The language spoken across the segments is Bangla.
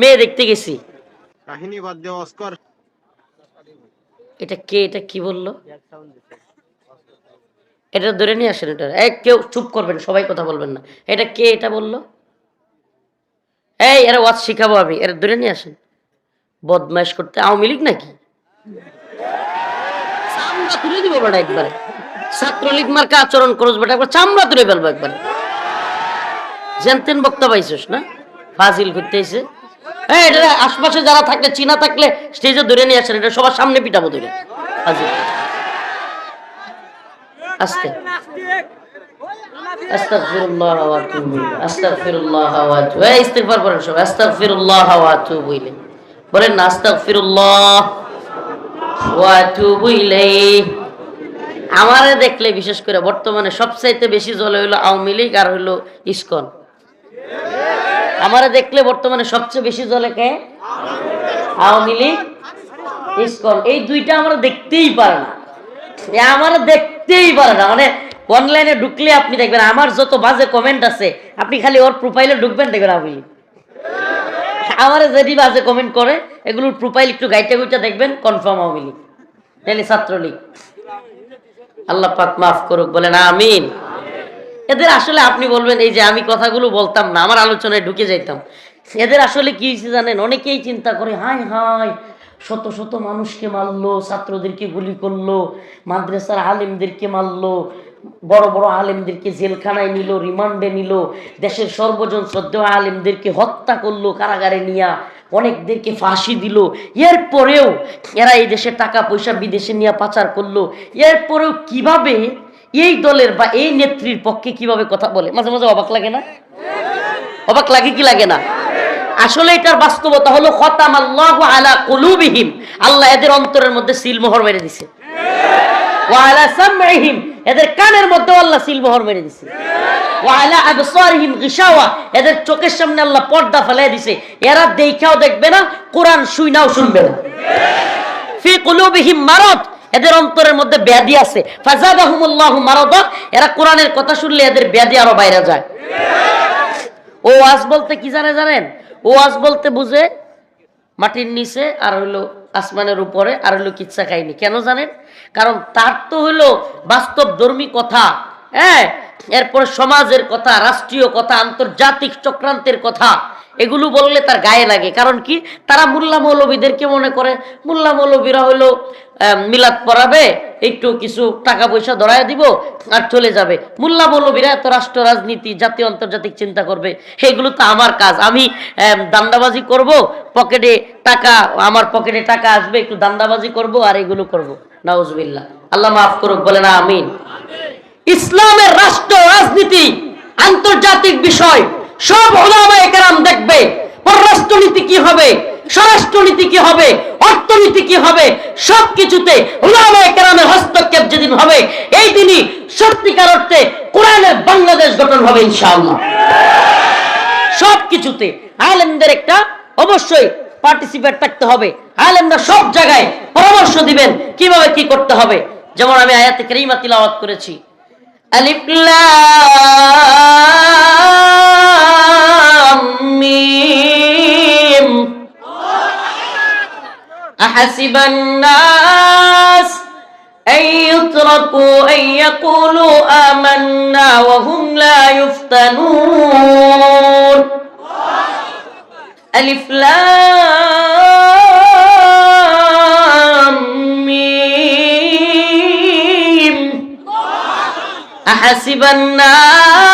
মেয়ে দেখতে গেছি। কাহিনী বাদ দিয়ে অস্কর। এটা কে এটা কি বলল? এটা ধরে নিয়ে আসেন এটা। এই কেউ চুপ করবেন সবাই কথা বলবেন না। এটা কে এটা বলল? এই এরা ওয়াজ শিখাবো আমি। এরা ধরে নিয়ে আসেন। বদমাইশ করতে আওয়ামী লীগ নাকি? চামড়া তুলে দিব বেটা একবারে। ছাত্রলীগ মার্কা আচরণ করস বেটা একবার চামড়া তুলে ফেলব একবারে। জানতেন বক্তা পাইছিস না? ফাজিল করতে এটা আশপাশে যারা থাকলে, চীনা থাকলে, স্টেজে ধরে নিয়ে আসেন, এটা সবার সামনে পিটাবো ধরে। আমারে দেখলে, বিশেষ করে বর্তমানে সবচাইতে বেশি জ্বলে হইল আওয়ামী লীগ আর হইল ইসকন। আমারে দেখলে বর্তমানে সবচেয়ে বেশি জলে কে? আওয়ামী লীগ। ইসকন এই দুইটা আমরা দেখতেই পারে না। আমার দেখতেই পারে না। মানে অনলাইনে ঢুকলে আপনি দেখবেন, আমার যত বাজে কমেন্ট আছে, আপনি খালি ওর প্রোফাইলে ঢুকবেন, দেখবেন আমি আমার যেটি বাজে কমেন্ট করে, এগুলোর প্রোফাইল একটু গাইতে গুইটা দেখবেন কনফার্ম আওয়ামী লীগ। ছাত্রলীগ। আল্লাহ পাক মাফ করুক, বলেন আমিন। এদের আসলে আপনি বলবেন, এই যে আমি কথাগুলো বলতাম না, আমার আলোচনায় ঢুকে যাইতাম। এদের আসলে কি হয়েছে জানেন? অনেকেই চিন্তা করে হাই হাই শত শত মানুষকে মারলো, ছাত্রদেরকে গুলি করল, মাদ্রাসার আলেমদেরকে মারলো, বড় বড় আলেমদেরকে জেলখানায় নিল, রিমান্ডে নিল, দেশের সর্বজন শ্রদ্ধেয় আলেমদেরকে হত্যা করল, কারাগারে নিয়া, অনেকদেরকে ফাঁসি দিল। এরপরেও এরা এই দেশে টাকা পয়সা বিদেশে নিয়ে পাচার করল। এরপরেও কীভাবে এই দলের বা এই নেত্রীর পক্ষে কীভাবে কথা বলে? মাঝে মাঝে অবাক লাগে না? অবাক লাগে কি লাগে না? আসলে এটার বাস্তবতা হলো আলা কুলুবিহিম। আল্লাহ এদের অন্তরের মধ্যে সিলমোহর মেরে দিছে। ওয়ালা সামঈহিম, এদের কানের মধ্যে আল্লাহ সিলমোহর মেরে দিছে। ওয়ালা আবসারিহিম গিশাওয়া, এদের চোখের সামনে আল্লাহ পর্দা ফেলে দিছে। এরা দেখাও দেখবে না, কোরআন শুইনাও শুনবে না। ফি কুলুবিহিম মারাদ এদের অন্তরের মধ্যে ব্যাধি আছে। এরা কোরআনের কথা শুনলে এদের ব্যাধি আরও বাইরে যায়। ও আজ বলতে কি জানে জানেন? ও আজ বলতে বুঝে মাটির নিচে আর হইল আসমানের উপরে আর হলো কিচ্ছা খাইনি কেন জানেন? কারণ তার তো হইল বাস্তব ধর্মী কথা হ্যাঁ? এরপরে সমাজের কথা, রাষ্ট্রীয় কথা, আন্তর্জাতিক চক্রান্তের কথা। এগুলো বললে তার গায়ে লাগে। কারণ কি? তারা মোল্লা মৌলবীদেরকে মনে করে? মোল্লা মৌলবীরা আহ, মিলাদ পড়াবে একটু কিছু টাকা পয়সা ধরায় দিব আর চলে যাবে। মোল্লা মৌলবীরা এত রাষ্ট্র রাজনীতি জাতীয় আন্তর্জাতিক চিন্তা করবে। সেগুলো তো আমার কাজ। আমি দান্দাবাজি করব পকেটে টাকা আমার পকেটে টাকা আসবে একটু দান্দাবাজি করব আর এগুলো করব। নাউজবিল্লাহ। আল্লাহ মাফ করুক বলে না আমিন। ইসলামের রাষ্ট্র রাজনীতি আন্তর্জাতিক বিষয় সব ওলামায়ে কেরাম দেখবে, পররাষ্ট্রনীতি কি হবে, স্বরাষ্ট্রনীতি কি হবে, অর্থনীতি কি হবে সব কিছুতে হস্তক্ষেপ যেদিন হবে, এই দিনই সত্যিকার অর্থে কোরআনের বাংলাদেশ গঠন হবে ইনশাআল্লাহ। সব কিছুতে আলেমদের একটা অবশ্যই পার্টিসিপেট থাকতে হবে। আলেমরা সব জায়গায় পরামর্শ দিবেন কীভাবে কি করতে হবে। যেমন আমি আয়াতে কারিমা তিলাওয়াত করেছি। আলিফ حميم أحسب الناس أن يتركوا أن يقولوا آمنا وهم لا يفتنون. ألف لام ميم. أحسب الناس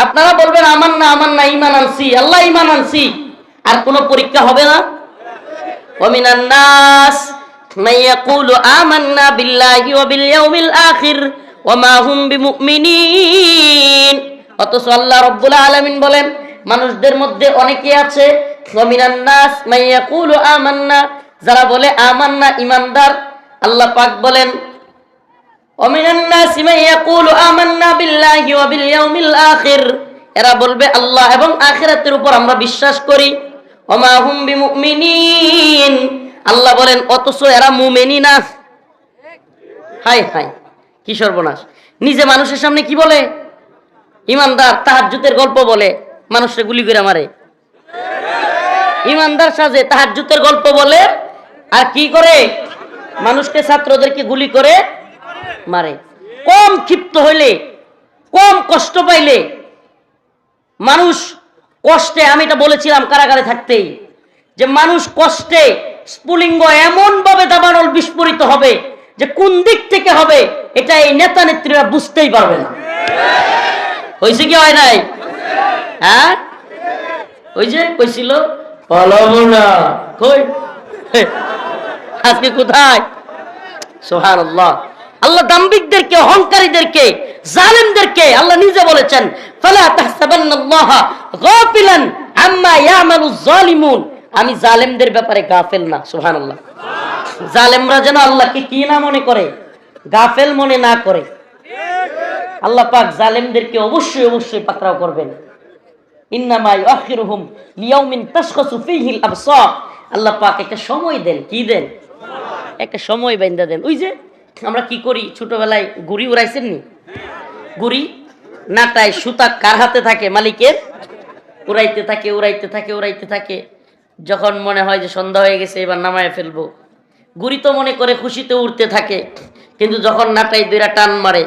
আপনারা বলবেন আমার না আমার না ইমান আনছি আল্লাহ ইমান আনছি আর কোনো পরীক্ষা হবে না ومن الناس من يقول آمنا بالله وباليوم الآخر وما هم بمؤمنين অথচ আল্লাহ রব্বুল আলামিন বলেন মানুষদের মধ্যে অনেকে আছে ওমিনান নাস মান ইয়াকুলু আমান্না যারা বলে আমান্না ইমানদার আল্লাহ পাক বলেন নাস মান ইয়াকুলু আমান্না বিল্লাহি ওয়া বিল ইয়াউমিল এরা বলবে, আল্লাহ এবং আখিরাতের উপর আমরা বিশ্বাস করি। ওমা হুম বিমুমিনিন। আল্লাহ বলেন, অথচ এরা মুমিনি না। হাই হাই, কি সর্বনাশ। নিজে মানুষের সামনে কি বলে? ইমানদার তাহাজ্জুতের গল্প বলে, মানুষকে গুলি করে মারে। ইমানদার সাজে তাহাজ্জুতের গল্প বলে, আর কি করে? মানুষকে ছাত্রদেরকে গুলি করে মারে। কম ক্ষিপ্ত হইলে কম কষ্ট পাইলে মানুষ কষ্টে আমি এটা বলেছিলাম কারাগারে থাকতেই যে মানুষ কষ্টে স্ফুলিঙ্গ এমন ভাবে দাবানল বিস্ফোরিত হবে যে কোন দিক থেকে হবে এটা এই নেতা নেত্রীরা বুঝতেই পারবে না। হয়েছে কি হয় নাই? হ্যাঁ? ওই যে কইছিল? পালাবো না। কই? আজকে কোথায়? সোহান আল্লাহ আল্লাহ দাম্বিকদেরকে অহংকারীদেরকে, জালেমদেরকে আল্লাহ নিজে বলেছেন, ফালা তাহসাবান্নাল্লাহা গাফিলান আম্মা ইয়ামালু যালিমুন আমি জালেমদের ব্যাপারে গাফেল না, সুবহানাল্লাহ। জালেমরা যেন আল্লাহকে কি না মনে করে, গাফেল মনে না করে। আল্লাহ পাক জালেমদেরকে অবশ্যই অবশ্যই পাকড়াও করবেন। ইন্নামা ইউআখিরুহুম লিয়াউমিন তাশখাসু ফীহিল আবসার। আল্লাহ পাক একটা সময় দেন, কি দেন? একটা সময় বাইন্দা দেন। ওই যে আমরা কি করি? ছোটবেলায় গুড়ি উড়াইছেন নি? গুড়ি? নাটায় সুতা কার হাতে থাকে? মালিকের? উড়াইতে থাকে উড়াইতে থাকে উড়াইতে থাকে। যখন মনে হয় যে সন্ধ্যা হয়ে গেছে, এবার নামায় ফেলব। গুড়ি তো মনে করে খুশিতে উড়তে থাকে, কিন্তু যখন নাটাই দুইরা টান মারে,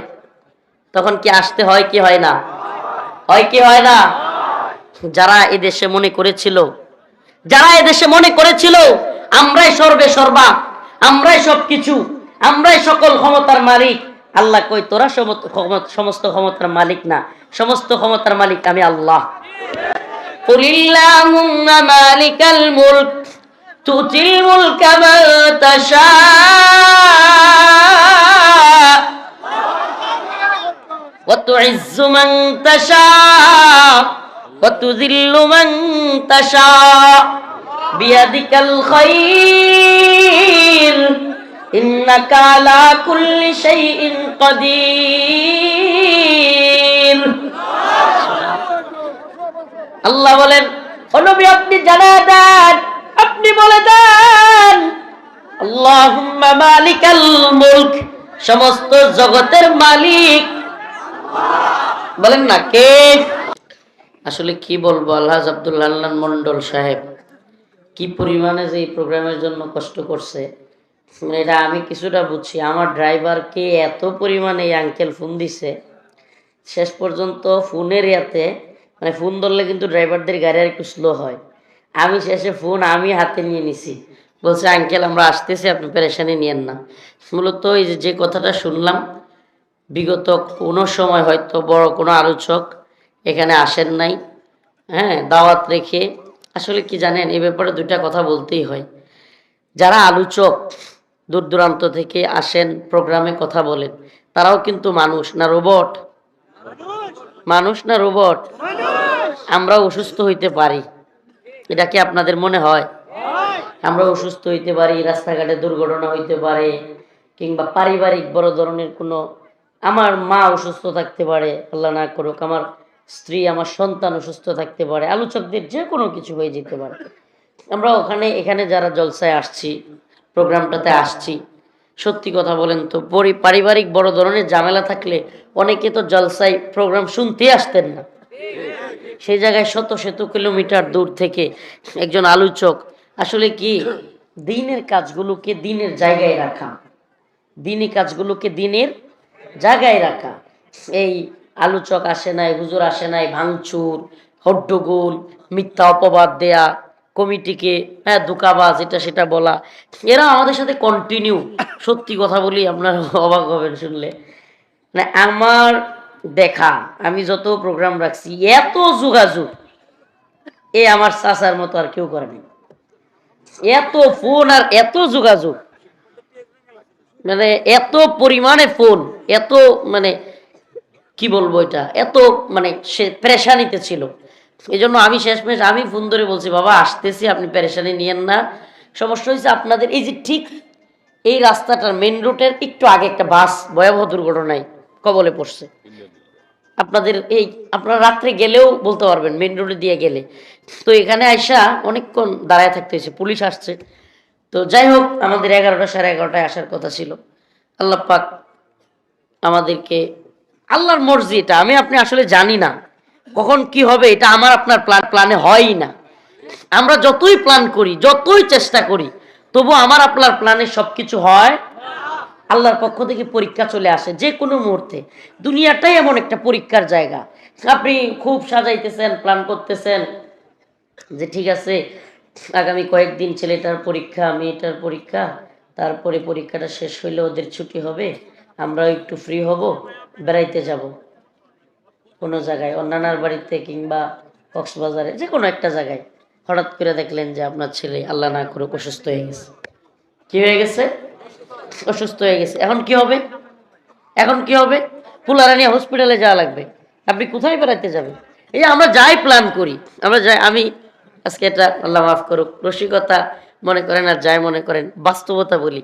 তখন কি আসতে হয় কি হয় না? হয় কি হয় না? যারা এদেশে মনে করেছিল, যারা এদেশে মনে করেছিল, আমরাই সর্বে সর্বা, আমরাই সব কিছু আমরাই সকল ক্ষমতার মালিক আল্লাহ কই তোরা সমত- ক্ষমত- সমস্ত ক্ষমতার মালিক না সমস্ত ক্ষমতার মালিক আমি আল্লাহ قل اللهم مالك الملك تؤتي الملك من تشاء وتعز من تشاء وتذل من تشاء بيدك الخير إنك على كل شيء قدير আল্লাহ বলেন ও নবী আপনি জানা দেন আপনি বলে দেন আল্লাহুম্মা মালিকাল মুলক সমস্ত জগতের মালিক বলেন না কে আসলে কি বলবো আল্লাহ আব্দুল্লাহ মন্ডল সাহেব কি পরিমাণে যে এই প্রোগ্রামের জন্য কষ্ট করছে মানে এটা আমি কিছুটা বুঝছি। আমার ড্রাইভারকে এত পরিমাণে এই আঙ্কেল ফোন দিছে, শেষ পর্যন্ত ফোনের ইয়াতে মানে ফোন ধরলে কিন্তু ড্রাইভারদের গাড়ি আর একটু স্লো হয়। আমি শেষে ফোন আমি হাতে নিয়ে নিছি। বলছে আঙ্কেল আমরা আসতেছি, আপনি পেরেশানি নিয়েন না। মূলত এই যে যে কথাটা শুনলাম, বিগত কোনো সময় হয়তো বড় কোনো আলোচক এখানে আসেন নাই হ্যাঁ দাওয়াত রেখে। আসলে কি জানেন, এ ব্যাপারে দুইটা কথা বলতেই হয়। যারা আলোচক দূর দূরান্ত থেকে আসেন, প্রোগ্রামে কথা বলেন। তারাও কিন্তু মানুষ, না রোবট? মানুষ না রোবট? আমরা অসুস্থ হইতে পারি। এটা কি আপনাদের মনে হয়? আমরা অসুস্থ হইতে পারি, রাস্তাঘাটে দুর্ঘটনা হইতে পারে, কিংবা পারিবারিক বড় ধরনের কোনো, আমার মা অসুস্থ থাকতে পারে, আল্লাহ না করুক, আমার স্ত্রী, আমার সন্তান অসুস্থ থাকতে পারে, আলোচকদের যে কোনো কিছু হয়ে যেতে পারে। আমরা ওখানে, এখানে যারা জলসায় আসছি প্রোগ্রামটাতে আসছি। সত্যি কথা বলেন তো, পরি- পারিবারিক বড় ধরনের ঝামেলা থাকলে অনেকে তো জলসায় প্রোগ্রাম শুনতে আসতেন না। সেই জায়গায় শত শত কিলোমিটার দূর থেকে একজন আলোচক, আসলে কি দিনের কাজগুলোকে দিনের জায়গায় রাখা। দিনী কাজগুলোকে দিনের জায়গায় রাখা। এই আলোচক আসে নাই, হুজুর আসে নাই, ভাঙচুর, হড্ডগোল, মিথ্যা অপবাদ দেয়া কমিটিকে হ্যাঁ ধোকাবাজ এটা সেটা বলা। এরা আমাদের সাথে কন্টিনিউ সত্যি কথা বলি, আপনার অবাক হবেন শুনলে। মানে আমার দেখা, আমি যত প্রোগ্রাম রাখছি, এত যোগাযোগ, এ আমার চাচার মতো আর কেউ করেনি এত ফোন আর এত যোগাযোগ। মানে এত পরিমাণে ফোন এত মানে কি বলব এটা? এত মানে সে প্রেশানিতে ছিল। এই জন্য আমি শেষমেশ আমি ফোন ধরে বলছি, বাবা, আসতেছি, আপনি প্যারেশানি নিয়েন না। সমস্যা হয়েছে আপনাদের, এই যে ঠিক এই রাস্তাটার মেন রোডের একটু আগে একটা বাস ভয়াবহ দুর্ঘটনায় কবলে পড়ছে। আপনাদের এই, আপনারা রাত্রে গেলেও বলতে পারবেন মেন রোডে দিয়ে গেলে। তো এখানে আইসা অনেকক্ষণ দাঁড়ায় থাকতে হয়েছে, পুলিশ আসছে। তো যাই হোক, আমাদের এগারোটা সাড়ে এগারোটায় আসার কথা ছিল। আল্লাহ পাক আমাদেরকে, আল্লাহর মর্জি এটা, আমি, আপনি আসলে জানি না। কখন কি হবে, এটা আমার আপনার প্ল্যান প্ল্যানে হয়ই না। আমরা যতই প্ল্যান করি, যতই চেষ্টা করি, তবু আমার আপনার প্ল্যানে সব কিছু হয়। আল্লাহর পক্ষ থেকে পরীক্ষা চলে আসে যে কোনো মুহূর্তে। দুনিয়াটাই এমন একটা পরীক্ষার জায়গা। আপনি খুব সাজাইতেছেন প্ল্যান করতেছেন যে ঠিক আছে, আগামী কয়েকদিন ছেলেটার পরীক্ষা, মেয়েটার পরীক্ষা, তারপরে পরীক্ষাটা শেষ হইলে ওদের ছুটি হবে, আমরাও একটু ফ্রি হব, বেড়াইতে যাব। কোনো জায়গায়, অন্যান্যার বাড়িতে কিংবা কক্সবাজারে যে কোনো একটা জায়গায় হঠাৎ করে দেখলেন যে আপনার ছেলে আল্লাহ না করে অসুস্থ হয়ে গেছে। কি হয়ে গেছে? অসুস্থ হয়ে গেছে। এখন কি হবে? এখন কি হবে? ফুলারা নিয়ে হসপিটালে যাওয়া লাগবে। আপনি কোথায় বেড়াতে যাবেন? এই যে আমরা যাই প্ল্যান করি, আমরা যাই, আমি আজকে এটা আল্লাহ মাফ করুক, রসিকতা মনে করেন আর যাই মনে করেন, বাস্তবতা বলি।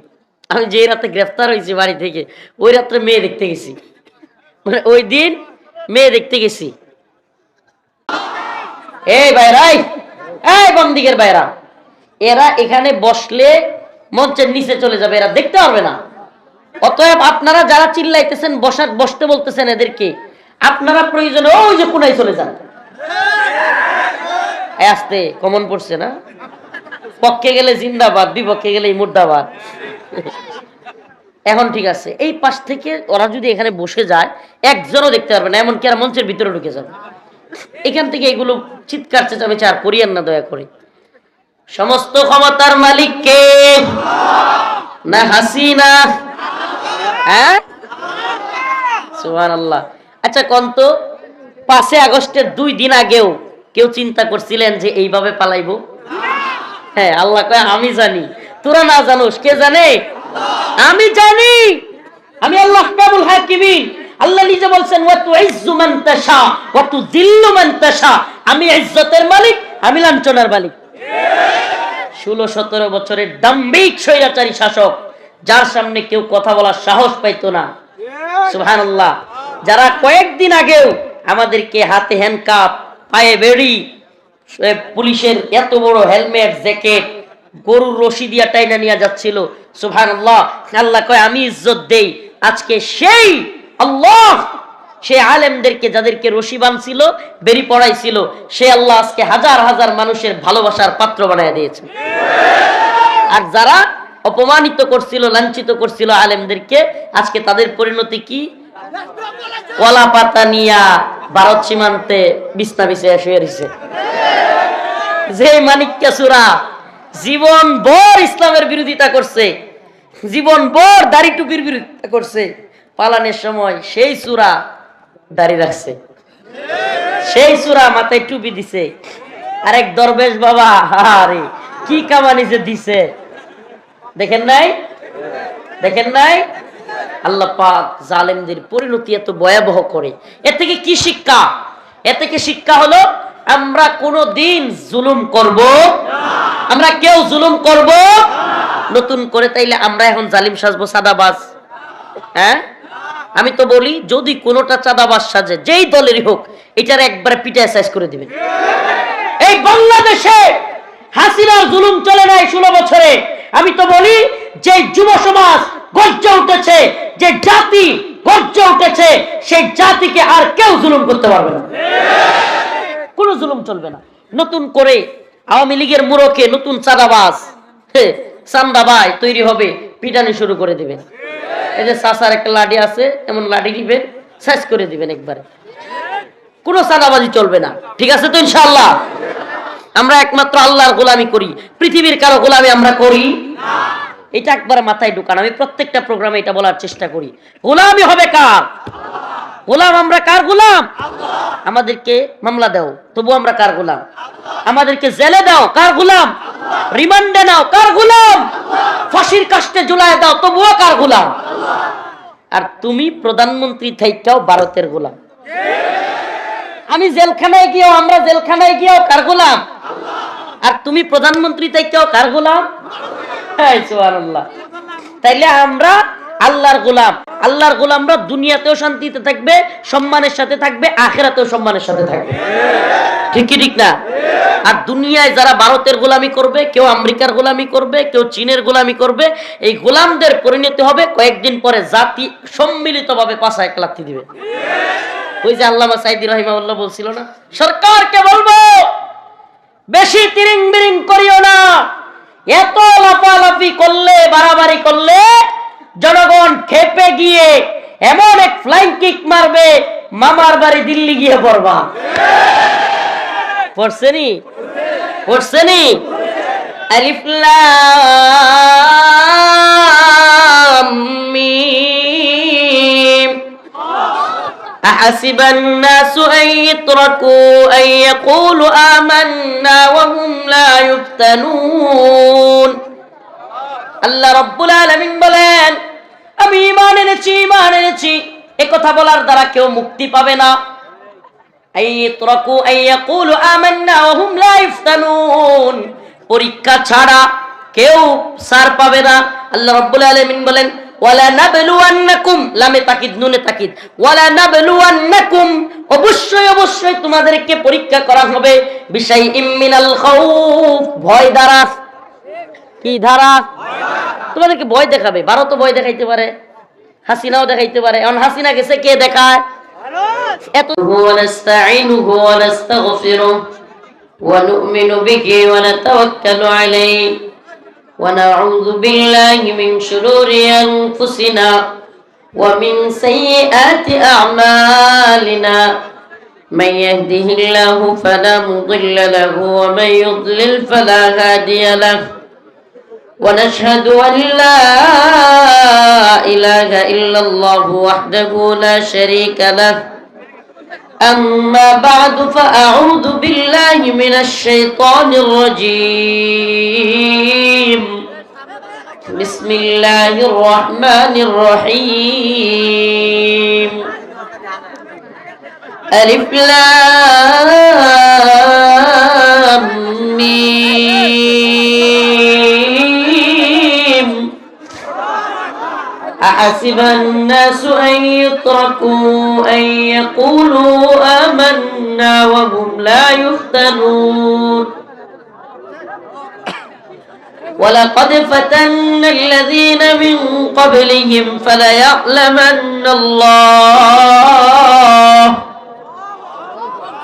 আমি যেই রাতে গ্রেফতার হয়েছি বাড়ি থেকে, ওই রাত্রে মেয়ে দেখতে গেছি। মানে ওই দিন মেয়ে দেখতে গেছি। এই ভাইরাই এই বন্দিকের ভাইরা, এরা এখানে বসলে মঞ্চের নিচে চলে যাবে, এরা দেখতে পারবে না। অতএব আপনারা যারা চিল্লাইতেছেন, বসার, বসতে বলতেছেন এদেরকে, আপনারা প্রয়োজনে ওই যে কোনায় চলে যান। আসতে, কমন পড়ছে না? পক্ষে গেলে জিন্দাবাদ, বিপক্ষে গেলে মুর্দাবাদ। এখন ঠিক আছে, এই পাশ থেকে ওরা যদি এখানে বসে যায়, একজনও দেখতে পারবে না, এমনকি আর মঞ্চের ভিতরে ঢুকে যাবে। এখান থেকে এগুলো চিৎকার, চেঁচামেচি আর না দয়া করে। সমস্ত ক্ষমতার মালিক কে? না হাসিনা। হ্যাঁ? আচ্ছা কন্ত পাঁচে আগস্টের দুই দিন আগেও কেউ চিন্তা করছিলেন যে এইভাবে পালাইবো? হ্যাঁ আল্লাহ কয়, আমি জানি। তোরা না জানোস, কে জানে? আমি জানি, আমি আল্লাহ কাবুল হাকিমিন। আল্লাহ নিজে বলছেন ওয়া তু ইজ্জু মান তাশা ওয়া তু জিল্লু মান তাশা। আমি ইজ্জতের মালিক, আমি লাঞ্ছনার মালিক। ষোলো সতেরো বছরের দাম্ভিক স্বৈরাচারী শাসক, যার সামনে কেউ কথা বলার সাহস পাইতো না। সুবহানাল্লাহ। যারা কয়েকদিন আগেও আমাদেরকে হাতে হ্যান্ডকাপ পায়ে বেড়ি পুলিশের এত বড় হেলমেট, জ্যাকেট গরুর রশি দিয়া টাইনা নিয়ে যাচ্ছিল। সুবহানাল্লাহ। আল্লাহ আল্লাহ কয়, আমি ইজ্জত দেই। আজকে সেই আল্লাহ সে আলেমদেরকে যাদেরকে রশি বানছিল, বেরি পড়াইছিল, সে আল্লাহ আজকে হাজার হাজার মানুষের ভালোবাসার পাত্র বানায় দিয়েছে। আর যারা অপমানিত করছিল, লাঞ্ছিত করছিল আলেমদেরকে, আজকে তাদের পরিণতি কি? কলা পাতা নিয়া ভারত সীমান্তে বিছনা বিছিয়ে শুয়ে যে মানিক্য সুরা জীবন ভর ইসলামের বিরোধিতা করছে। জীবন ভর দাড়ি টুপির বিরোধিতা করছে। পালানের সময় সেই চূড়া দাড়ি রাখছে। সেই চূড়া মাথায় টুপি দিছে। আরেক দরবেশ বাবা, আরে, কি কামানি যে দিছে। দেখেন নাই? দেখেন নাই? আল্লাহ পাক জালেমদের পরিণতি এত ভয়াবহ করে। এ থেকে কি শিক্ষা? এ থেকে শিক্ষা হলো, আমরা কোনো দিন জুলুম করব আমরা কেউ জুলুম করব? নতুন করে তাইলে আমরা এখন জালিম সাজবো সাদাবাজ। হ্যাঁ? আমি তো বলি, যদি কোনোটা চাঁদাবাজ সাজে, যেই দলেরই হোক, এটার একবার পিটায় সাইজ করে দিবেন। এই বাংলাদেশে হাসিনা জুলুম চলে নাই ষোলো বছরে। আমি তো বলি, যে যুব সমাজ গর্জে উঠেছে, যে জাতি গর্জে উঠেছে, সেই জাতিকে আর কেউ জুলুম করতে পারবে না। কোনো জুলুম চলবে না। নতুন করে আওয়ামী লীগের মুরকে নতুন চাঁদাবাজ। হে, চান্দাবাই তৈরি হবে পিটানি শুরু করে দিবেন। এই যে চাষার একটা লাঠি আছে এমন লাঠি দিবেন শেষ করে দিবেন একবারে। কোনো চাঁদাবাজি চলবে না। ঠিক আছে তো ইনশাআল্লাহ? আমরা একমাত্র আল্লাহর গোলামি করি। পৃথিবীর কারও গোলামি আমরা করি? এটা একবার মাথায় ঢুকান। আমি প্রত্যেকটা প্রোগ্রামে এটা বলার চেষ্টা করি। গোলামি হবে কার? গোলাম, আমরা কার গোলাম? আমাদেরকে মামলা দাও তবু আমরা কার গোলাম? আমাদেরকে জেলে দাও, কার গোলাম? রিমান্ডে নাও, কার গোলাম? ফাঁসির কাস্টে ঝুলায় দাও, তবুও কার গোলাম? আর তুমি প্রধানমন্ত্রী থাইকাও ভারতের গোলাম। আমি জেলখানায় গিয়েও, আমরা জেলখানায় গিয়েও কার গোলাম? আর তুমি প্রধানমন্ত্রী তাই কেউ কার গোলাম? তাইলে আমরা আল্লাহর গোলাম। আল্লাহর গোলামরা দুনিয়াতেও শান্তিতে থাকবে, সম্মানের সাথে থাকবে, আখেরাতেও সম্মানের সাথে থাকবে। ঠিক কি ঠিক না? আর দুনিয়ায় যারা ভারতের গোলামি করবে, কেউ আমেরিকার গোলামি করবে, কেউ চীনের গোলামি করবে, এই গোলামদের পরিণতি হবে কয়েকদিন পরে জাতি সম্মিলিতভাবে পাশা এক লাথি দিবে। ওই যে আল্লামা সাইদি রহিমাউল্লাহ বলছিল না, সরকারকে বলব, বেশি তিরিং বিরিং করিও না। এত লাফালাফি করলে, বাড়াবাড়ি করলে জনগণ খেপে গিয়ে এমন এক ফ্লাইং কিক মারবে মামার বাড়ি দিল্লি গিয়ে পড়বা পড়ছেনি পড়ছেনি আলিফ লাম মিম أحسب الناس أن يتركوا أن يقولوا آمنا وهم لا يفتنون আল্লাহ রব্বুল আলামিন বলেন, আমি ঈমান এনেছি ঈমান এনেছি। এ কথা বলার দ্বারা কেউ মুক্তি পাবে না। পরীক্ষা ছাড়া কেউ সার পাবে না। আল্লাহ রাব্বুল আলামিন বলেন অবশ্যই অবশ্যই তোমাদেরকে পরীক্ষা করা হবে। বিশাই ইমিনাল ভয় দ্বারা কি ধারা তোমাদেরকে ভয় দেখাবে ভারতও ভয় দেখাইতে পারে হাসিনাও দেখাইতে পারে এখন হাসিনা গেছে কে দেখায় এত ونستعينه ونستغفره ونؤمن به ونتوكل عليه ونعوذ بالله من شرور أنفسنا ومن سيئات أعمالنا من يهده الله فلا مضل له ومن يضلل فلا هادي له ونشهد أن لا إله إلا الله وحده لا شريك له. أما بعد فأعوذ بالله من الشيطان الرجيم. بسم الله الرحمن الرحيم. ألف لام ميم. أحسب الناس أن يتركوا أن يقولوا آمنا وهم لا يفتنون. ولقد فتنا الذين من قبلهم فليعلمن الله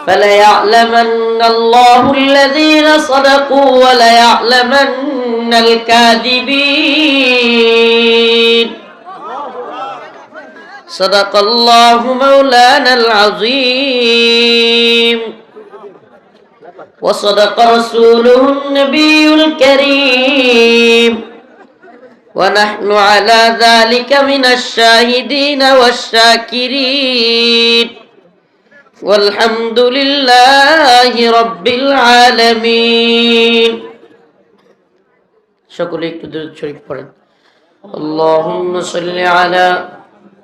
فليعلمن الله الذين صدقوا وليعلمن الكاذبين. صدق الله مولانا العظيم وصدق رسوله النبي الكريم ونحن على ذلك من الشاهدين والشاكرين والحمد لله رب العالمين شكرا لك درود شريف اللهم صل على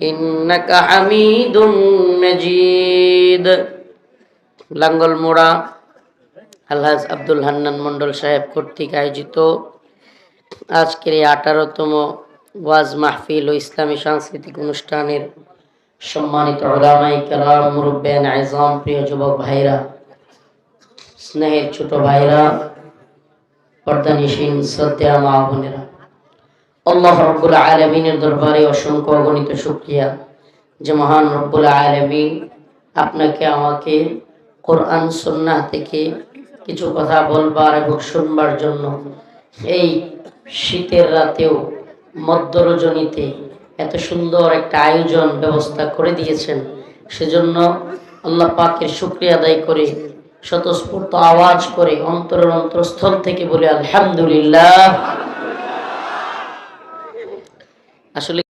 ইন্নাকা হামিদুন মাজিদ। লাঙ্গলমোড়া আলহাজ আব্দুল হান্নান মন্ডল সাহেব কর্তৃক আয়োজিত আজকের এই আঠারোতম ওয়াজ মাহফিল ও ইসলামী সাংস্কৃতিক অনুষ্ঠানের সম্মানিত মুরব্বেন আজম, প্রিয় যুবক ভাইরা স্নেহের ছোট ভাইরা পর্দানিসীন শ্রদ্ধা মা বোনেরা। আল্লাহ রব্বুল আলমিনের দরবারে অসংখ্য অগণিত শুক্রিয়া যে মহান রব্বুল আলমিন আপনাকে, আমাকে কোরআন সন্না থেকে কিছু কথা বলবার এবং শুনবার জন্য এই শীতের রাতেও মধ্য রজনীতে এত সুন্দর একটা আয়োজন, ব্যবস্থা করে দিয়েছেন। সেজন্য আল্লাহ পাকের শুক্রিয়া আদায় করে স্বতঃস্ফূর্ত আওয়াজ করে অন্তরের অন্তরস্থল থেকে বলে, আলহামদুলিল্লাহ। আসলে